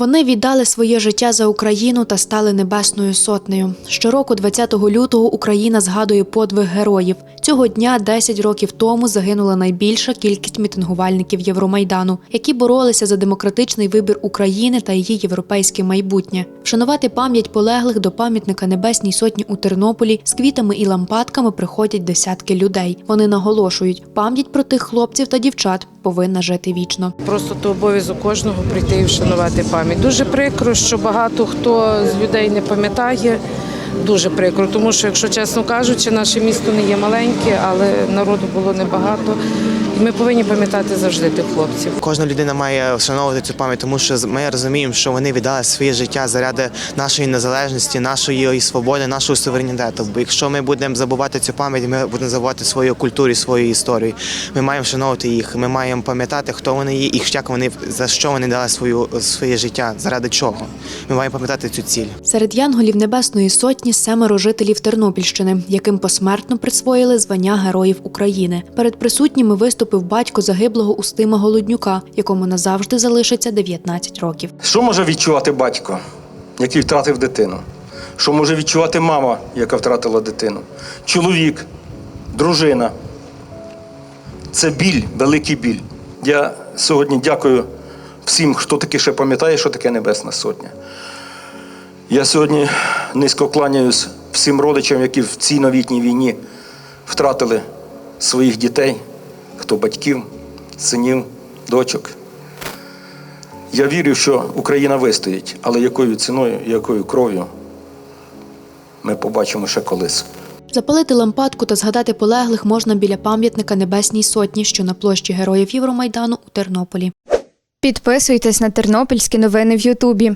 Вони віддали своє життя за Україну та стали небесною сотнею. Щороку, 20 лютого, Україна згадує подвиг героїв. Цього дня, 10 років тому, загинула найбільша кількість мітингувальників Євромайдану, які боролися за демократичний вибір України та її європейське майбутнє. Вшанувати пам'ять полеглих до пам'ятника Небесній сотні у Тернополі з квітами і лампадками приходять десятки людей. Вони наголошують, пам'ять про тих хлопців та дівчат повинна жити вічно. Просто то обов'язок кожного прийти і вшанувати пам'ять. Дуже прикро, що багато хто з людей не пам'ятає. Дуже прикро, тому що, якщо чесно кажучи, наше місто не є маленьке, але народу було небагато. І ми повинні пам'ятати завжди тих хлопців. Кожна людина має вшановувати цю пам'ять, тому що ми розуміємо, що вони віддали своє життя заради нашої незалежності, нашої свободи, нашого суверенітету. Бо якщо ми будемо забувати цю пам'ять, ми будемо забувати свою культуру, свою історію. Ми маємо вшановувати їх. Ми маємо пам'ятати, хто вони є і як вони за що вони дали свою своє життя, заради чого. Ми маємо пам'ятати цю ціль. Серед янголів Небесної сотні семеро жителів Тернопільщини, яким посмертно присвоїли звання Героїв України. Перед присутніми виступив батько загиблого Устима Голоднюка, якому назавжди залишиться 19 років. Що може відчувати батько, який втратив дитину? Що може відчувати мама, яка втратила дитину? Чоловік, дружина. Це біль, великий біль. Я сьогодні дякую всім, хто таки ще пам'ятає, що таке Небесна Сотня. Я сьогодні низько кланяюсь всім родичам, які в цій новітній війні втратили своїх дітей, хто батьків, синів, дочок. Я вірю, що Україна вистоїть, але якою ціною, якою кров'ю ми побачимо ще колись. Запалити лампадку та згадати полеглих можна біля пам'ятника Небесній сотні, що на площі Героїв Євромайдану у Тернополі. Підписуйтесь на тернопільські новини в Ютубі.